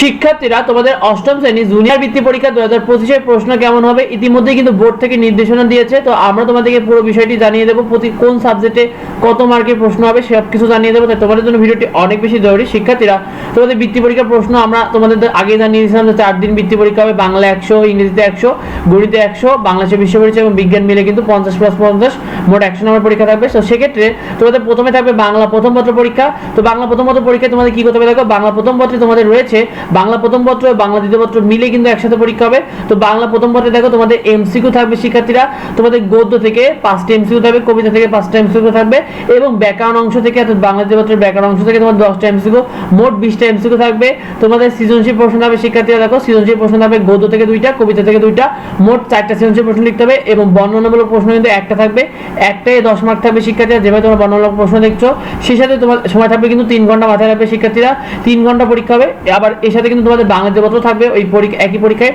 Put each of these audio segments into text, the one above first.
শিক্ষার্থীরা তোমাদের অষ্টম শ্রেণি জুনিয়র বৃত্তি পরীক্ষা দু হাজার পঁচিশের প্রশ্ন কেমন হবে? ইতিমধ্যে কিন্তু বোর্ড থেকে নির্দেশনা দিয়েছে। তো আমরা তোমাদেরকে পুরো বিষয়টি জানিয়ে দেবো। প্রতি কোন সাবজেক্টে কত মার্কের প্রশ্ন হবে সব কিছু জানিয়ে দেবো। তাই তোমাদের জন্য ভিডিওটি অনেক বেশি জরুরি। শিক্ষার্থীরা, তোমাদের বৃত্তি পরীক্ষার প্রশ্ন আমরা তোমাদের আগে জানিয়ে দিয়েছিলাম যে চার দিন বৃত্তি পরীক্ষা হবে। বাংলা একশো, ইংরেজিতে একশো, গণিতে একশো বাংলাদেশের বিশ্ব পরিচয় এবং বিজ্ঞান মিলে কিন্তু পঞ্চাশ প্লাস পঞ্চাশ, মোট একশো নম্বর পরীক্ষা থাকবে। তো সেক্ষেত্রে তোমাদের প্রথমে থাকবে বাংলা প্রথম পত্র পরীক্ষা। তো বাংলা প্রথম পত্র পরীক্ষায় তোমাদের কি করতে হবে দেখো? বাংলা প্রথম পত্রে তোমাদের রয়েছে বাংলা প্রথম পত্র বাংলা দ্বিতীয় পত্র মিলে কিন্তু একসাথে পরীক্ষা হবে। তো বাংলা প্রথম পত্রে দেখো তোমাদের এমসিকিউ থাকবে শিক্ষার্থীরা, তোমাদের গদ্য থেকে পাঁচটা এমসিকিউ থাকবে, কবিতা থেকে পাঁচটা এমসিকিউ থাকবে এবং ব্যাকরণ অংশ থেকে অর্থাৎ বাংলা দ্বিতীয় পত্রের ব্যাকরণ অংশ থেকে তোমার দশটা এমসিকিউ মোট বিশটা এমসিকিউ থাকবে। তোমাদের সৃজনশীল প্রশ্ন থাকবে শিক্ষার্থীরা দেখো, সৃজনশীল প্রশ্ন থাকবে, গদ্য থেকে দুইটা, কবিতা থেকে দুইটা, মোট চারটা সৃজনশীল প্রশ্ন লিখতে হবে এবং বর্ণনামূলক প্রশ্ন কিন্তু একটা থাকবে। একটাই দশ মার্ক থাকবে শিক্ষার্থীরা, যেভাবে তোমরা বর্ণনামূলক প্রশ্ন দেখছ সেই সাথে তোমার সময় থাকবে কিন্তু তিন ঘণ্টা মাথায় রাখবে শিক্ষার্থীরা। তিন ঘণ্টা পরীক্ষা হবে, আবার এর সাথে কিন্তু তোমাদের বাংলা পত্র থাকবে, ওই পরীক্ষা, একই পরীক্ষায়,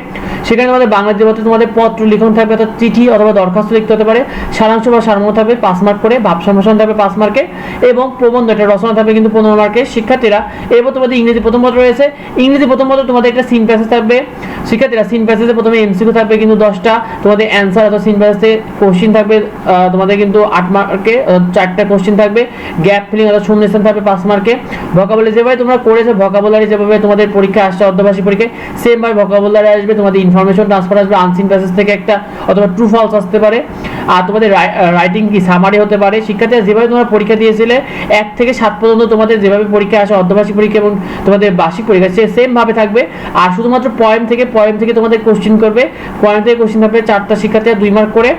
সেখানে তোমাদের বাংলা পত্রে তোমাদের পত্র লিখন থাকবে, অর্থাৎ চিঠি অথবা দরখাস্ত লিখতে হতে পারে। সারাংশ বা সারমর্ম থাকবে, পাঁচ মার্ক করে, ভাব সম্ভাষণ থাকবে পাঁচ মার্কে, এবং প্রবন্ধ একটা রচনা থাকবে কিন্তু পনেরো মার্কে। শিক্ষার্থীরা, এরপর তোমাদের ইংরেজি প্রথম পত্র রয়েছে। ইংরেজি প্রথম পত্র তোমাদের একটা সিন প্যাসেজ থাকবে। শিক্ষার্থীরা সিন প্যাসেজে প্রথমে এমসিকিউ থাকবে কিন্তু দশটা। তোমাদের অ্যান্সার অথবা সিন প্যাসেজে কোশ্চিন থাকবে তোমাদের কিন্তু আট মার্কে চারটা কোশ্চিন থাকবে। গ্যাপ ফিলিং অর্থাৎ শূন্যস্থান থাকবে পাঁচ মার্কে। ভকাবুলারি যেভাবে তোমরা করেছ ভকাবুলারি যেভাবে তোমাদের পরীক্ষা আসছে, অর্ধবার্ষিক পরীক্ষায় সেম ভাবে ভকাবুলারি আসবে, তোমাদের ইনফরমেশন ট্রান্সফার আসবে আনসিন প্যাসেজ থেকে একটা, অথবা ট্রু ফলস আসতে পারে। আর তোমাদের রাইটিং কি সামারি হতে পারে? শিক্ষার্থীরা যেভাবে তোমরা পরীক্ষা দিয়েছিলে, এক থেকে সাত পর্যন্ত তোমাদের যেভাবে পরীক্ষা আসে, অর্ধবার্ষিক পরীক্ষা এবং তোমাদের বার্ষিক পরীক্ষা, সে সেমভাবে থাকবে। আর শুধুমাত্র পয়েম থেকে পয়েম থেকে তোমাদের কোশ্চিন করবে। পয়েম থেকে কোশ্চিন থাকবে চারটা শিক্ষার্থীরা দুই মার্ক করে।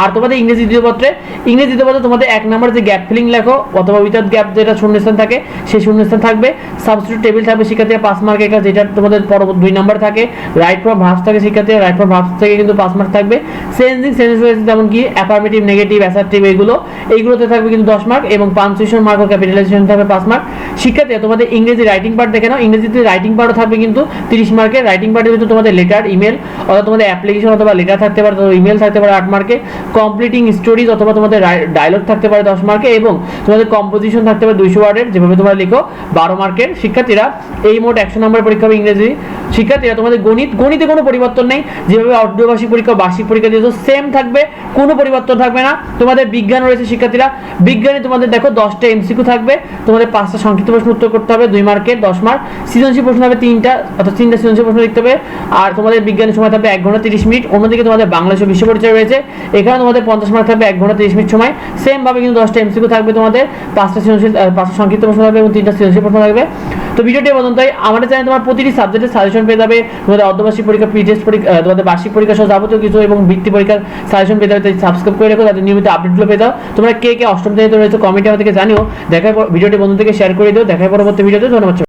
আর তোমাদের ইংরেজি দ্বিতীয় পত্রে ইংরেজি দ্বিতীয় পত্রে তোমাদের এক নম্বর যে গ্যাপ ফিলিং লেখো, অথবা উইথাউট গ্যাপ যেটা শূন্যস্থান থাকে, সেই শূন্যস্থান থাকবে। সাবস্টিটিউট টেবিল থাকবে শিক্ষার্থীরা পাঁচ মার্ক একটা যেটা তোমাদের পরবর্তী দুই নম্বর থাকে। রাইট ফ্রম ভার্বস থাকে শিক্ষার্থীরা রাইট ফ্রম ভার্বস থেকে কিন্তু পাঁচ মার্ক থাকবে। সেন্সিং সেন্স যেমন কি অ্যাফার্মেটিভ নেগেটিভ অ্যাসার্টিভ এগুলো, এইগুলোতে থাকবে কিন্তু দশ মার্ক এবং পাঞ্চুয়েশন মার্ক ও ক্যাপিটালাইজেশন থাকবে পাঁচ মার্ক শিক্ষার্থীরা, তোমাদের ইংরেজি রাইটিং পার্ট দেখে নাও। ইংরেজিতে রাইটিং পার্টও থাকবে কিন্তু তিরিশ মার্কের রাইটিং পার্টের ভিতরে তোমাদের লেটার ইমেল অথবা তোমাদের অ্যাপ্লিকেশন অথবা লেটার থাকতে পারে ইমেল থাকতে পারে আট মার্কে কমপ্লিটিং স্টোরিজ অথবা তোমাদের ডায়লগ থাকতে পারে দশ মার্কে এবং তোমাদের কম্পোজিশন থাকতে পারে দুইশো ওয়ার্ডের যেভাবে তোমরা লিখো, বারো মার্কের শিক্ষার্থীরা, এই মোট একশো নম্বরের পরীক্ষা হবে ইংরেজি। শিক্ষার্থীরা, তোমাদের গণিত, গণিতে কোনো পরিবর্তন নেই। যেভাবে অর্ধবার্ষিক পরীক্ষা বার্ষিক পরীক্ষা দিয়েছ সেম থাকবে। কোনো পরিবর্তন থাকবে না। তোমাদের বিজ্ঞান রয়েছে, শিক্ষার্থীরা। বিজ্ঞানে তোমাদের দেখো দশটা এমসিকিউ থাকবে। তোমাদের পাঁচটা সংক্ষিপ্ত প্রশ্ন উত্তর করতে হবে, দুই মার্কের দশ মার্ক। সৃজনশীল প্রশ্ন হবে তিনটা, অর্থাৎ তিনটা সৃজনশীল প্রশ্ন লিখতে হবে। আর তোমাদের বিজ্ঞানের সময় থাকবে এক ঘণ্টা তিরিশ মিনিট। অন্যদিকে তোমাদের বাংলাদেশ বিশ্ব পরিচয় রয়েছে। এখানে তোমাদের পঞ্চাশ মার্ক থাকবে, এক ঘণ্টা তিরিশ মিনিট সময়। সেম ভাবে কিন্তু দশটা এমসিকিউ থাকবে তোমাদের। পাঁচটা সৃজনশীল পাঁচটা সংক্ষিপ্ত প্রশ্ন থাকবে এবং তিনটা সৃজনশীল প্রশ্ন থাকবে। তো ভিডিওটি পর্যন্ত আমাদের চ্যানেলে তোমার প্রতিটি সাবজেক্টের সাজেশন পেয়ে যাবে। তোমাদের অর্ধবার্ষিক পরীক্ষা পিজিএস পরীক্ষা তোমাদের বার্ষিক পরীক্ষা সহ যাবতীয় কিছু এবং বৃত্তি পরীক্ষার সাজেশন পেয়ে যাবে, তাই সাবস্ক্রাইব করে রাখো, যাতে নিয়মিত আপডেটগুলো পেয়ে যাও। তোমরা কে কে অষ্টম শ্রেণীতে রয়েছে কমেন্টে আমাদেরকে জানিও। দেখার ভিডিওটি বন্ধু থেকে শেয়ার করে দিও। দেখার পরবর্তী ভিডিওতে ধন্যবাদ।